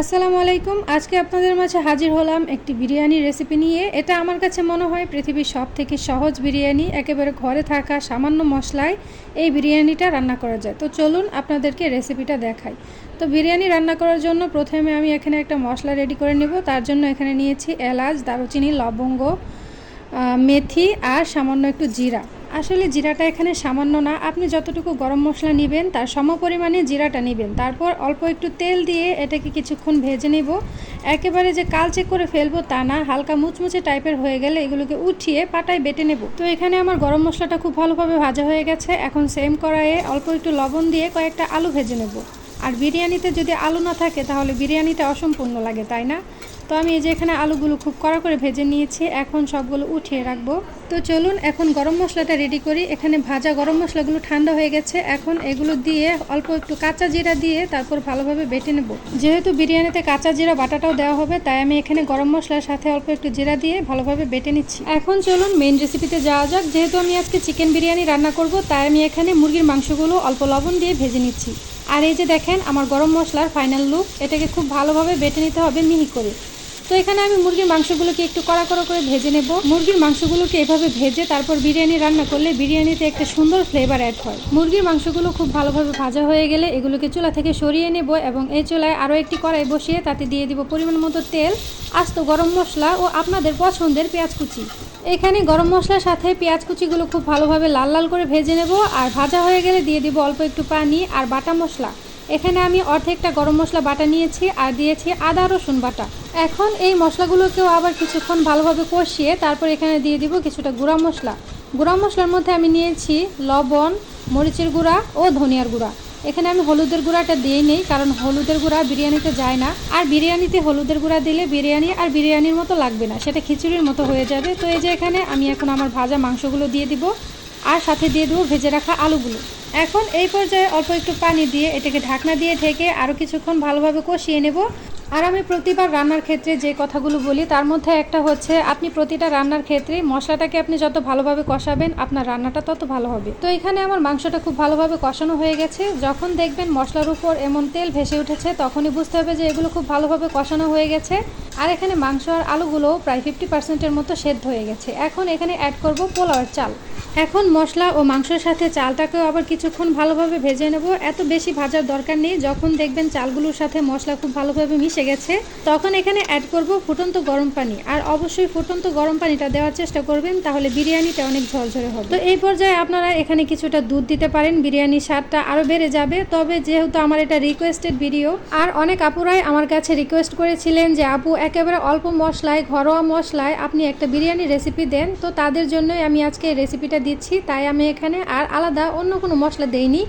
আসসালামু আলাইকুম। আজকে আপনাদের মাঝে হাজির হলাম একটি বিরিয়ানি রেসিপি নিয়ে। এটা আমার কাছে মনে হয় পৃথিবীর সব থেকে সহজ বিরিয়ানি। একেবারে ঘরে থাকা সামান্য মশলায় এই বিরিয়ানিটা রান্না করা যায়। তো চলুন আপনাদেরকে রেসিপিটা দেখাই। তো বিরিয়ানি রান্না করার জন্য প্রথমে আমি এখানে একটা মশলা রেডি করে নেব। তার জন্য এখানে নিয়েছি এলাচ, দারুচিনি, লবঙ্গ মেথি আর সামান্য একটু জিরা। আসলে জিরাটা এখানে সামান্য না। আপনি যতটুকু গরম মশলা নেবেন, তার সমপরিমাণে জিরাটা নেবেন। তারপর অল্প একটু তেল দিয়ে এটাকে কিছুক্ষণ ভেজে নেব। একেবারে যে কালচে করে ফেলব তা না, হালকা মুচমুচে টাইপের হয়ে গেলে এগুলোকে উঠিয়ে পাটায় বেটে নেব। তো এখানে আমার গরম মশলাটা খুব ভালোভাবে ভাজা হয়ে গেছে। এখন সেম কড়াইয়ে অল্প একটু লবণ দিয়ে কয়েকটা আলু ভেজে নেব। আর বিরিয়ানিতে যদি আলু না থাকে, তাহলে বিরিয়ানিটা অসম্পূর্ণ লাগে, তাই না? তো আমি এই যে এখানে আলুগুলো খুব কড়া করে ভেজে নিয়েছি, এখন সবগুলো উঠিয়ে রাখব। তো চলুন, এখন গরম মশলাটা রেডি করি। এখানে ভাজা গরম মশলাগুলো ঠান্ডা হয়ে গেছে। এখন এগুলো দিয়ে অল্প একটু কাঁচা জিরা দিয়ে তারপর ভালোভাবে বেটে নেব। যেহেতু বিরিয়ানিতে কাঁচা জিরা বাটাটাও দেওয়া হবে, তাই আমি এখানে গরম মশলার সাথে অল্প একটু জিরা দিয়ে ভালোভাবে বেটে নিচ্ছি। এখন চলুন মেন রেসিপিতে যাওয়া যাক। যেহেতু আমি আজকে চিকেন বিরিয়ানি রান্না করব, তাই আমি এখানে মুরগির মাংসগুলো অল্প লবণ দিয়ে ভেজে নিচ্ছি। আর এই যে দেখেন, আমার গরম মশলার ফাইনাল লুক এটাকে খুব ভালোভাবে বেটে নিতে হবে মিহি করে। তো এখানে আমি মুরগির মাংসগুলোকে একটু কড়া কড়া করে ভেজে নেব। মুরগির মাংসগুলোকে এভাবে ভেজে তারপর বিরিয়ানি রান্না করলে বিরিয়ানিতে একটা সুন্দর ফ্লেভার অ্যাড হয়। মুরগির মাংসগুলো খুব ভালোভাবে ভাজা হয়ে গেলে এগুলোকে চুলা থেকে সরিয়ে নেব এবং এই চুলায় আরও একটি কড়াই বসিয়ে তাতে দিয়ে দিব পরিমাণ মতো তেল, আস্ত গরম মশলা ও আপনাদের পছন্দের পেঁয়াজ কুচি। এখানে গরম মশলার সাথে পেঁয়াজ কুচিগুলো খুব ভালোভাবে লাল লাল করে ভেজে নেব আর ভাজা হয়ে গেলে দিয়ে দিব অল্প একটু পানি আর বাটা মশলা। এখানে আমি অর্ধেকটা গরম মশলা বাটা নিয়েছি আর দিয়েছি আদা রসুন বাটা। এখন এই মশলাগুলোকেও আবার কিছুক্ষণ ভালোভাবে কষিয়ে তারপর এখানে দিয়ে দিব কিছুটা গুঁড়া মশলা। গুঁড়া মশলার মধ্যে আমি নিয়েছি লবণ, মরিচের গুঁড়া ও ধনিয়ার গুঁড়া। এখানে আমি হলুদের গুঁড়াটা দিয়ে নেই, কারণ হলুদের গুঁড়া বিরিয়ানিতে যায় না। আর বিরিয়ানিতে হলুদের গুঁড়া দিলে বিরিয়ানি আর বিরিয়ানির মতো লাগবে না, সেটা খিচুড়ির মতো হয়ে যাবে। তো এই যে এখানে আমি এখন আমার ভাজা মাংসগুলো দিয়ে দিব। আর সাথে দিয়ে দেবো ভেজে রাখা আলুগুলো। এখন এই পর্যায়ে অল্প একটু পানি দিয়ে এটাকে ঢাকনা দিয়ে ঢেকে আরও কিছুক্ষণ ভালোভাবে কষিয়ে নেব। আর আমি প্রতিবার রান্নার ক্ষেত্রে যে কথাগুলো বলি, তার মধ্যে একটা হচ্ছে, আপনি প্রতিটা রান্নার ক্ষেত্রে মশলাটাকে আপনি যত ভালোভাবে কষাবেন, আপনার রান্নাটা তত ভালো হবে। তো এখানে আমার মাংসটা খুব ভালোভাবে কষানো হয়ে গেছে। যখন দেখবেন মশলার উপর এমন তেল ভেসে উঠেছে, তখনই বুঝতে হবে যে এগুলো খুব ভালোভাবে কষানো হয়ে গেছে। আর এখানে মাংস আর আলুগুলো প্রায় ফিফটি পার্সেন্টের মতো সেদ্ধ হয়ে গেছে। এখন এখানে অ্যাড করব পোলাওয়ের চাল। এখন মশলা ও মাংসের সাথে চালটাকেও আবার কিছুক্ষণ ভালোভাবে ভেজে নেব। এত বেশি ভাজার দরকার নেই। যখন দেখবেন চালগুলোর সাথে মশলা খুব ভালোভাবে মিশে গেছে। তখন এখানে অ্যাড করব ফুটন্ত গরম পানি। আর অবশ্যই ফুটন্ত গরম পানিটা দেওয়ার চেষ্টা করবেন, তাহলে বিরিয়ানিটা অনেক ঝরঝরে হবে। তো এই পর্যায়ে আপনারা এখানে কিছুটা দুধ দিতে পারেন, বিরিয়ানির স্বাদটা আরও বেড়ে যাবে। তবে যেহেতু আমার এটা রিকোয়েস্টেড ভিডিও আর অনেক আপুরাই আমার কাছে রিকোয়েস্ট করেছিলেন যে, আপু, একেবারে অল্প মশলায়, ঘরোয়া মশলায় আপনি একটা বিরিয়ানি রেসিপি দেন। তো তাদের জন্যই আমি আজকে এই রেসিপিটা দিচ্ছি। তাই আমি এখানে আর আলাদা অন্য কোনো মশলা দেইনি।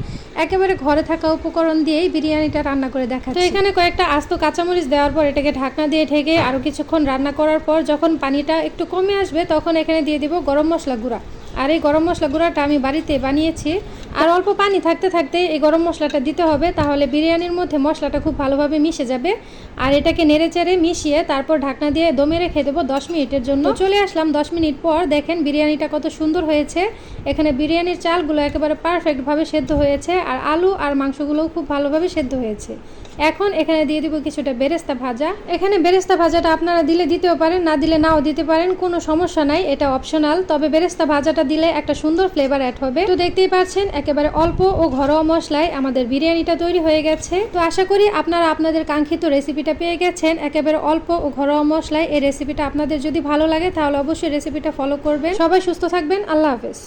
একেবারে ঘরে থাকা উপকরণ দিয়েই বিরিয়ানিটা রান্না করে দেখা তো এখানে কয়েকটা আস্ত কাঁচামরিচ দেওয়ার পর এটাকে ঢাকনা দিয়ে ঢেকে আরও কিছুক্ষণ রান্না করার পর যখন পানিটা একটু কমে আসবে, তখন এখানে দিয়ে দিব গরম মশলা গুঁড়া। আর এই গরম মশলা গুঁড়াটা আমি বাড়িতে বানিয়েছি। আর অল্প পানি থাকতে থাকতে এই গরম মশলাটা দিতে হবে, তাহলে বিরিয়ানির মধ্যে মশলাটা খুব ভালোভাবে মিশে যাবে। আর এটাকে নেড়ে চেড়ে মিশিয়ে তারপর ঢাকনা দিয়ে দমে রেখে দেবো দশ মিনিটের জন্য। চলে আসলাম দশ মিনিট পর, দেখেন বিরিয়ানিটা কত সুন্দর হয়েছে। এখানে বিরিয়ানির চালগুলো একেবারে পারফেক্টভাবে সেদ্ধ হয়েছে, আর আলু আর মাংসগুলোও খুব ভালোভাবে সেদ্ধ হয়েছে। এখন এখানে দিয়ে দিব কিছুটা বেরেস্তা ভাজা। এখানে বেরেস্তা ভাজাটা আপনারা দিলে দিতেও পারেন, না দিলে নাও দিতে পারেন, কোনো সমস্যা নাই, এটা অপশনাল তবে বেরেস্তা ভাজাটা দিলে একটা সুন্দর ফ্লেভার অ্যাড হবে। তো দেখতেই পাচ্ছেন, একেবারে অল্প ও ঘরোয়া মশলায় আমাদের বিরিয়ানিটা তৈরি হয়ে গেছে। তো আশা করি আপনারা আপনাদের কাঙ্ক্ষিত রেসিপিটা পেয়ে গেছেন। একেবারে অল্প ও ঘরোয়া মশলায় এই রেসিপিটা আপনাদের যদি ভালো লাগে, তাহলে অবশ্যই রেসিপিটা ফলো করবেন। সবাই সুস্থ থাকবেন। আল্লাহ হাফেজ।